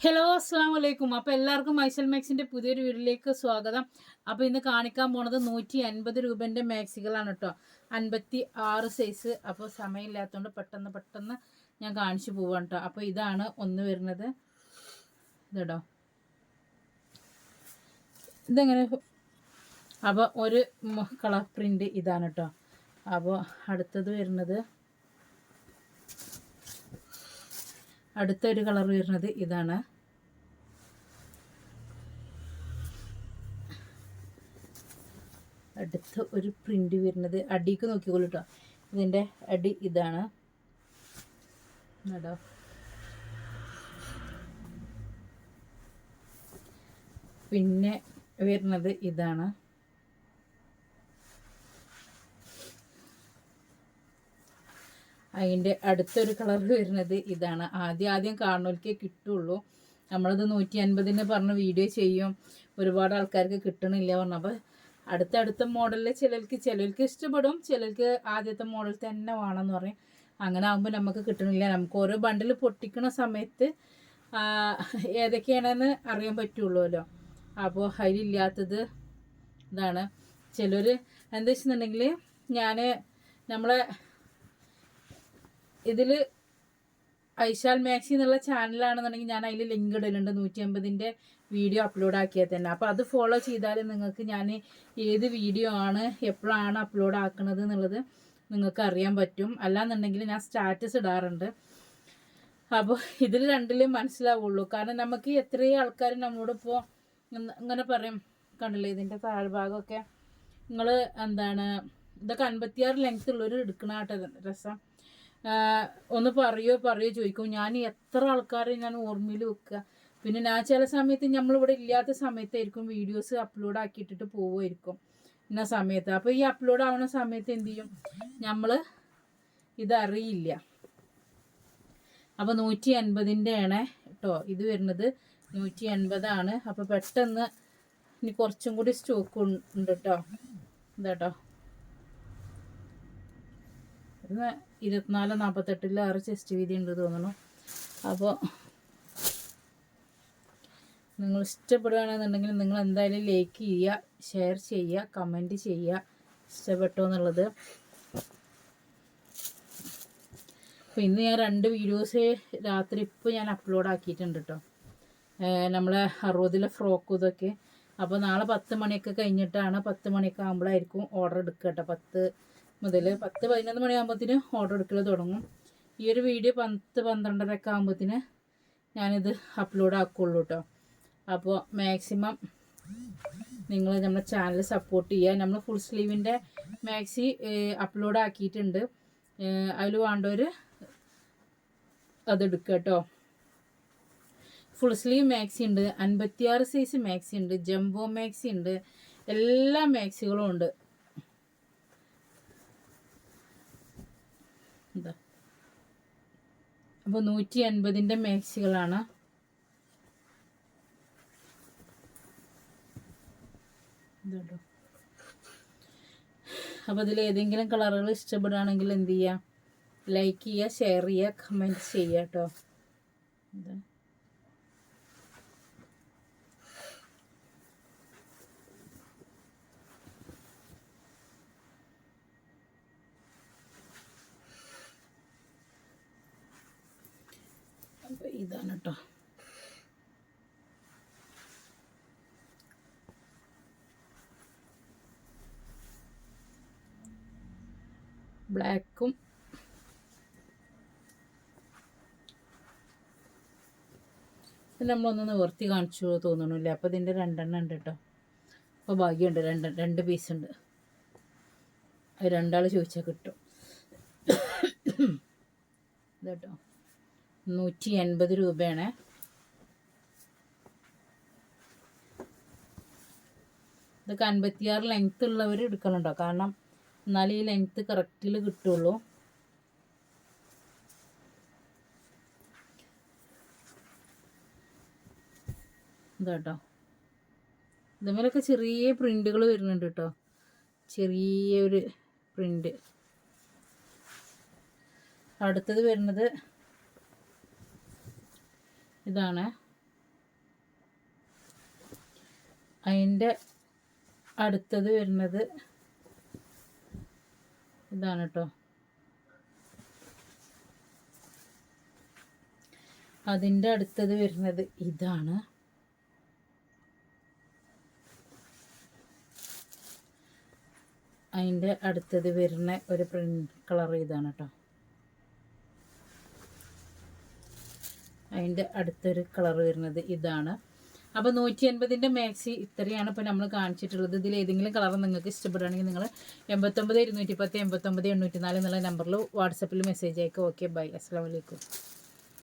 Hello അസ്സാം വലൈക്കും അപ്പോൾ എല്ലാവർക്കും മൈസൽ മാക്സിന്റെ പുതിയൊരു വീഡിയോയിലേക്ക് സ്വാഗതം. അപ്പോൾ ഇന്ന് കാണിക്കാൻ പോണത് നൂറ്റി അൻപത് രൂപേന്റെ മാക്സികളാണ് കേട്ടോ അൻപത്തി ആറ് സൈസ് അപ്പോൾ സമയമില്ലാത്തതുകൊണ്ട് പെട്ടെന്ന് പെട്ടെന്ന് ഞാൻ കാണിച്ചു പോവാണ് കേട്ടോ അപ്പോൾ ഇതാണ് ഒന്ന് വരുന്നത്. ഇതോ ഇതെങ്ങനെ? അപ്പോൾ ഒരു കളർ പ്രിന്റ് ഇതാണ് കേട്ടോ അപ്പോൾ അടുത്തത് വരുന്നത് അടുത്ത ഒരു കളർ വരുന്നത് ഇതാണ്. അടുത്ത ഒരു പ്രിന്റ് വരുന്നത്. അടിക്ക് നോക്കിക്കോളൂ കേട്ടോ ഇതിന്റെ അടി ഇതാണ്. കേട്ടോ പിന്നെ വരുന്നത് ഇതാണ്. അതിന്റെ അടുത്തൊരു കളർ വരുന്നത് ഇതാണ്. ആദ്യം ആദ്യം കാണുന്നവർക്കേ കിട്ടുള്ളൂ. നമ്മളത് നൂറ്റി അൻപതിന് പറഞ്ഞ് വീഡിയോ ചെയ്യും. ഒരുപാട് ആൾക്കാർക്ക് കിട്ടണില്ല പറഞ്ഞു അപ്പോൾ അടുത്തടുത്ത മോഡലിൽ ചിലർക്ക് ചിലർക്ക് ഇഷ്ടപ്പെടും ചിലർക്ക് ആദ്യത്തെ മോഡൽ തന്നെ വേണമെന്ന് പറയും. അങ്ങനെ ആകുമ്പോൾ നമുക്ക് കിട്ടണില്ല. നമുക്ക് ഓരോ ബണ്ടിൽ പൊട്ടിക്കണ സമയത്ത് ഏതൊക്കെയാണെന്ന് അറിയാൻ പറ്റുള്ളൂല്ലോ. അപ്പോൾ അതിലില്ലാത്തത് ഇതാണ്. ചിലർ എന്താ വെച്ചിട്ടുണ്ടെങ്കിൽ ഞാൻ നമ്മളെ ഇതിൽ ഐശാൽ മാക്സി എന്നുള്ള ചാനലാണെന്നുണ്ടെങ്കിൽ ഞാൻ അതിൽ ലിങ്ക് ഇടലുണ്ട്. നൂറ്റി അമ്പതിന്റെ വീഡിയോ അപ്ലോഡ് ആക്കിയാൽ തന്നെ. അപ്പോൾ അത് ഫോളോ ചെയ്താൽ നിങ്ങൾക്ക് ഞാൻ ഏത് വീഡിയോ ആണ് എപ്പോഴാണ് അപ്ലോഡ് ആക്കുന്നത് എന്നുള്ളത് നിങ്ങൾക്ക് അറിയാൻ പറ്റും. അല്ലാന്നുണ്ടെങ്കിൽ ഞാൻ സ്റ്റാറ്റസ് ഇടാറുണ്ട്. അപ്പോൾ ഇതിൽ രണ്ടിലേ മനസ്സിലാവുള്ളൂ. കാരണം നമുക്ക് എത്രയും ആൾക്കാർ നമ്മളോടിപ്പോൾ ഇങ്ങനെ പറയും. കണ്ടില്ലേ? ഇതിന്റെ താഴ്ഭാഗമൊക്കെ. നിങ്ങൾ എന്താണ് ഇതൊക്കെ അൻപത്തിയാറ് ലെങ്ത് ഉള്ളൊരു എടുക്കണ കേട്ടോ രസം. ഒന്ന് പറയോ പറയോ ചോദിക്കും. ഞാൻ എത്ര ആൾക്കാരെ ഞാൻ ഓർമ്മയിൽ വെക്കുക. പിന്നെ ഞാൻ ചില സമയത്ത് നമ്മളിവിടെ ഇല്ലാത്ത സമയത്തായിരിക്കും വീഡിയോസ് അപ്ലോഡ് ആക്കിയിട്ടിട്ട് പോവുമായിരിക്കും ഇന്ന സമയത്ത്. അപ്പോൾ ഈ അപ്ലോഡ് ആവുന്ന സമയത്ത് എന്ത് ചെയ്യും? നമ്മൾ ഇതറിയില്ല. അപ്പോൾ നൂറ്റി അൻപതിന്റെ ആണ് കേട്ടോ ഇത് വരുന്നത്. നൂറ്റി അൻപതാണ് അപ്പോൾ പെട്ടെന്ന് ഇനി കുറച്ചും കൂടി സ്റ്റോക്ക് ഉണ്ട് കേട്ടോ ഇതാട്ടോ ഇത് ഇരുപത്തിനാല് നാൽപ്പത്തെട്ടിൽ ആറ് ചെസ്റ്റ് വീതി ഉണ്ട് തോന്നുന്നു. അപ്പോൾ നിങ്ങൾ ഇഷ്ടപ്പെടുകയാണെന്നുണ്ടെങ്കിൽ നിങ്ങൾ എന്തായാലും ലൈക്ക് ചെയ്യുക ഷെയർ ചെയ്യുക കമന്റ് ചെയ്യുക. ഇഷ്ടപ്പെട്ടോ എന്നുള്ളത്. അപ്പോൾ ഇന്ന് ഞാൻ രണ്ട് വീഡിയോസ് രാത്രി ഇപ്പോൾ ഞാൻ അപ്ലോഡ് ആക്കിയിട്ടുണ്ട് കേട്ടോ നമ്മളെ അറുപതിലെ ഫ്രോക്കും ഇതൊക്കെ. അപ്പോൾ നാളെ പത്ത് മണിയൊക്കെ കഴിഞ്ഞിട്ടാണ് പത്ത് മണിയൊക്കെ ആകുമ്പോഴായിരിക്കും ഓർഡർ എടുക്കുക കേട്ടോ പത്ത് മുതൽ പത്ത് പതിനൊന്ന് മണിയാകുമ്പോഴത്തേന് ഓർഡർ എടുക്കൽ തുടങ്ങും. ഈ ഒരു വീഡിയോ പത്ത് പന്ത്രണ്ടരൊക്കെ ആകുമ്പോഴത്തേന് ഞാനിത് അപ്ലോഡ് ആക്കുള്ളൂ കേട്ടോ അപ്പോൾ മാക്സിമം നിങ്ങൾ നമ്മുടെ ചാനൽ സപ്പോർട്ട് ചെയ്യുക നമ്മൾ ഫുൾ സ്ലീവിന്റെ മാക്സി അപ്ലോഡ് ആക്കിയിട്ടുണ്ട്. അതിൽ വേണ്ടവർ അതെടുക്കുക കേട്ടോ ഫുൾ സ്ലീവ് മാക്സി ഉണ്ട്. അൻപത്തിയാറ് സൈസ് മാക്സി ഉണ്ട്. ജംബോ മാക്സി ഉണ്ട്. എല്ലാ മാക്സികളും ഉണ്ട്. എന്താ അപ്പോൾ നൂറ്റി അൻപതിന്റെ മാക്സികളാണ് അപ്പോൾ ഇതിൽ ഏതെങ്കിലും കളറുകൾ ഇഷ്ടപ്പെടുകയാണെങ്കിൽ എന്ത് ചെയ്യുക ലൈക്ക് ചെയ്യുക ഷെയർ ചെയ്യുക കമന്റ് ചെയ്യുക കേട്ടോ. എന്താ അപ്പോൾ ഇതാണ് കേട്ടോ ബ്ലാക്കും. നമ്മളൊന്ന് നിവർത്തി കാണിച്ചു തോന്നണില്ലേ? അപ്പോൾ ഇതിന്റെ രണ്ടെണ്ണം ഉണ്ട് കേട്ടോ അപ്പോൾ ഭാഗ്യമുണ്ട് രണ്ട് രണ്ട് പീസ് ഉണ്ട്. അത് രണ്ടാൾ ചോദിച്ചാൽ കിട്ടും. ഇതട്ടോ നൂറ്റി എൺപത് രൂപയാണ്. ഇതൊക്കെ അൻപത്തിയാറ് ലെങ്ത്ത് ഉള്ളവർ എടുക്കണുണ്ടോ? കാരണം എന്നാലേ ഈ ലെങ്ത്ത് കറക്റ്റിൽ കിട്ടുള്ളൂ. ഇതാട്ടോ. ഇതുമേലൊക്കെ ചെറിയ പ്രിന്റുകൾ വരുന്നുണ്ട് കേട്ടോ. ചെറിയ ഒരു പ്രിന്റ് അടുത്തത് വരുന്നത് ഇതാണ്. അതിന്റെ അടുത്തത് വരുന്നത് ഇതാണ് കേട്ടോ അതിന്റെ അടുത്തത് വരുന്നത് ഇതാണ്. അതിന്റെ അടുത്തത് വരുന്ന ഒരു പ്രിന്റ് കളർ ഇതാണ് കേട്ടോ അതിന്റെ അടുത്തൊരു കളർ വരുന്നത് ഇതാണ്. അപ്പോൾ നൂറ്റി എൺപതിന്റെ മാക്സി ഇത്രയാണ് ഇപ്പോൾ നമ്മൾ കാണിച്ചിട്ടുള്ളത്. ഇതിൽ ഏതെങ്കിലും കളർ നിങ്ങൾക്ക് ഇഷ്ടപ്പെടുകയാണെങ്കിൽ നിങ്ങൾ എൺപത്തൊമ്പത് ഇരുന്നൂറ്റി പത്ത് എൺപത്തൊമ്പത് എണ്ണൂറ്റി നാല് എന്നുള്ള നമ്പറിൽ വാട്സപ്പിൽ മെസ്സേജ് അയക്കുക ഓക്കെ ബൈ അസ്സാം വലൈക്കും